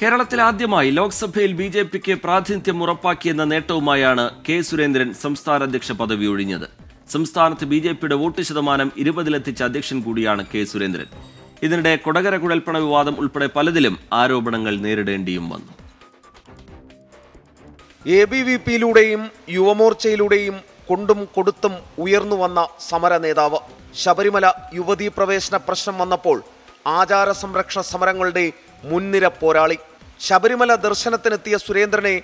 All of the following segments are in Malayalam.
കേരളത്തിൽ ആദ്യമായി ലോക്സഭയിൽ ബി ജെ പിക്ക് പ്രാതിനിധ്യം ഉറപ്പാക്കിയെന്ന നേട്ടവുമായാണ് കെ സുരേന്ദ്രൻ സംസ്ഥാന അധ്യക്ഷ പദവി ഒഴിഞ്ഞത്. സംസ്ഥാനത്ത് ബി ജെ പിയുടെ വോട്ട് ശതമാനം ഇരുപതിലെത്തിച്ച അധ്യക്ഷൻ കൂടിയാണ് കെ സുരേന്ദ്രൻ. ഇതിനിടെ കൊടകര കുഴൽപ്പണ വിവാദം ഉൾപ്പെടെ പലതിലും ആരോപണങ്ങൾ നേരിടേണ്ടിയും വന്നു. എ ബി വി പിയിലൂടെയും യുവമോർച്ചയിലൂടെയും കൊണ്ടും കൊടുത്തും ഉയർന്നു വന്ന സമര നേതാവ്. ശബരിമല യുവതീ പ്രവേശന പ്രശ്നം വന്നപ്പോൾ ആചാര സംരക്ഷണ സമരങ്ങളുടെ മുൻനിര പോരാളി ശബരിമല ദർശനത്തിനെത്തിയ സുരേന്ദ്രനെ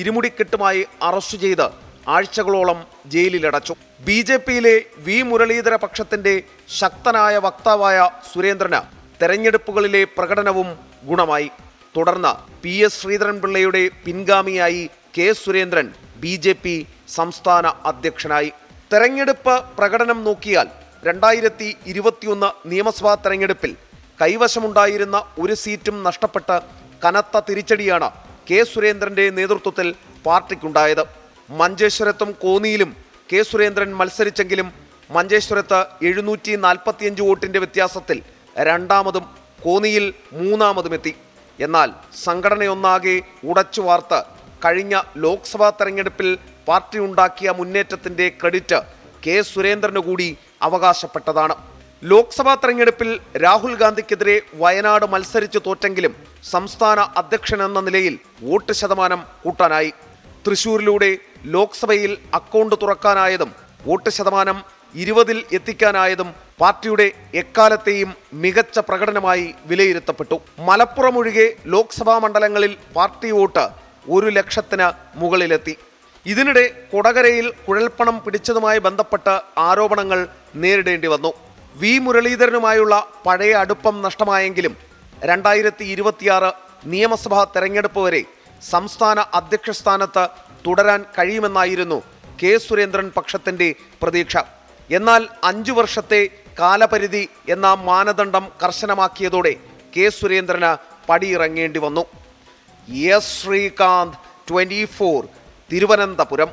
ഇരുമുടിക്കെട്ടുമായി അറസ്റ്റ് ചെയ്ത് ആഴ്ചകളോളം ജയിലിലടച്ചു. ബി ജെ പിയിലെ വി മുരളീധര പക്ഷത്തിന്റെ ശക്തനായ വക്താവായ സുരേന്ദ്രന് തെരഞ്ഞെടുപ്പുകളിലെ പ്രകടനവും ഗുണമായി. തുടർന്ന് പി എസ് ശ്രീധരൻപിള്ളയുടെ പിൻഗാമിയായി K Surendran B J P സംസ്ഥാന അധ്യക്ഷനായി. തെരഞ്ഞെടുപ്പ് പ്രകടനം നോക്കിയാൽ രണ്ടായിരത്തി ഇരുപത്തിയൊന്ന് നിയമസഭാ തെരഞ്ഞെടുപ്പിൽ കൈവശമുണ്ടായിരുന്ന ഒരു സീറ്റും നഷ്ടപ്പെട്ട കനത്ത തിരിച്ചടിയാണ് കെ സുരേന്ദ്രന്റെ നേതൃത്വത്തിൽ പാർട്ടിക്കുണ്ടായത്. മഞ്ചേശ്വരത്തും കോന്നിയിലും കെ സുരേന്ദ്രൻ മത്സരിച്ചെങ്കിലും മഞ്ചേശ്വരത്ത് എഴുന്നൂറ്റി നാൽപ്പത്തിയഞ്ച് വോട്ടിന്റെ വ്യത്യാസത്തിൽ രണ്ടാമതും കോന്നിയിൽ മൂന്നാമതുമെത്തി. എന്നാൽ സംഘടനയൊന്നാകെ ഉടച്ചു വാർത്ത് കഴിഞ്ഞ ലോക്സഭാ തെരഞ്ഞെടുപ്പിൽ പാർട്ടി ഉണ്ടാക്കിയ മുന്നേറ്റത്തിന്റെ ക്രെഡിറ്റ് കെ സുരേന്ദ്രന് കൂടി അവകാശപ്പെട്ടതാണ്. ലോക്സഭാ തെരഞ്ഞെടുപ്പിൽ രാഹുൽ ഗാന്ധിക്കെതിരെ വയനാട് മത്സരിച്ചു തോറ്റെങ്കിലും സംസ്ഥാന അധ്യക്ഷൻ എന്ന നിലയിൽ വോട്ട് ശതമാനം കൂട്ടാനായി. തൃശൂരിലൂടെ ലോക്സഭയിൽ അക്കൗണ്ട് തുറക്കാനായതും വോട്ട് ശതമാനം ഇരുപതിൽ എത്തിക്കാനായതും പാർട്ടിയുടെ എക്കാലത്തെയും മികച്ച പ്രകടനമായി വിലയിരുത്തപ്പെട്ടു. മലപ്പുറം ഒഴികെ ലോക്സഭാ മണ്ഡലങ്ങളിൽ പാർട്ടി വോട്ട് ഒരു ലക്ഷത്തിന് മുകളിലെത്തി. ഇതിനിടെ കൊടകരയിൽ കുഴൽപ്പണം പിടിച്ചതുമായി ബന്ധപ്പെട്ട് ആരോപണങ്ങൾ നേരിടേണ്ടി വന്നു. വി മുരളീധരനുമായുള്ള പഴയ അടുപ്പം നഷ്ടമായെങ്കിലും രണ്ടായിരത്തി ഇരുപത്തിയാറ് നിയമസഭാ തെരഞ്ഞെടുപ്പ് വരെ സംസ്ഥാന അധ്യക്ഷ സ്ഥാനത്ത് തുടരാൻ കഴിയുമെന്നായിരുന്നു കെ സുരേന്ദ്രൻ പക്ഷത്തിന്റെ പ്രതീക്ഷ. എന്നാൽ അഞ്ചു വർഷത്തെ കാലപരിധി എന്ന മാനദണ്ഡം കർശനമാക്കിയതോടെ കെ സുരേന്ദ്രന് പടിയിറങ്ങേണ്ടി വന്നു. S Sreekanth twenty four Thiruvananthapuram.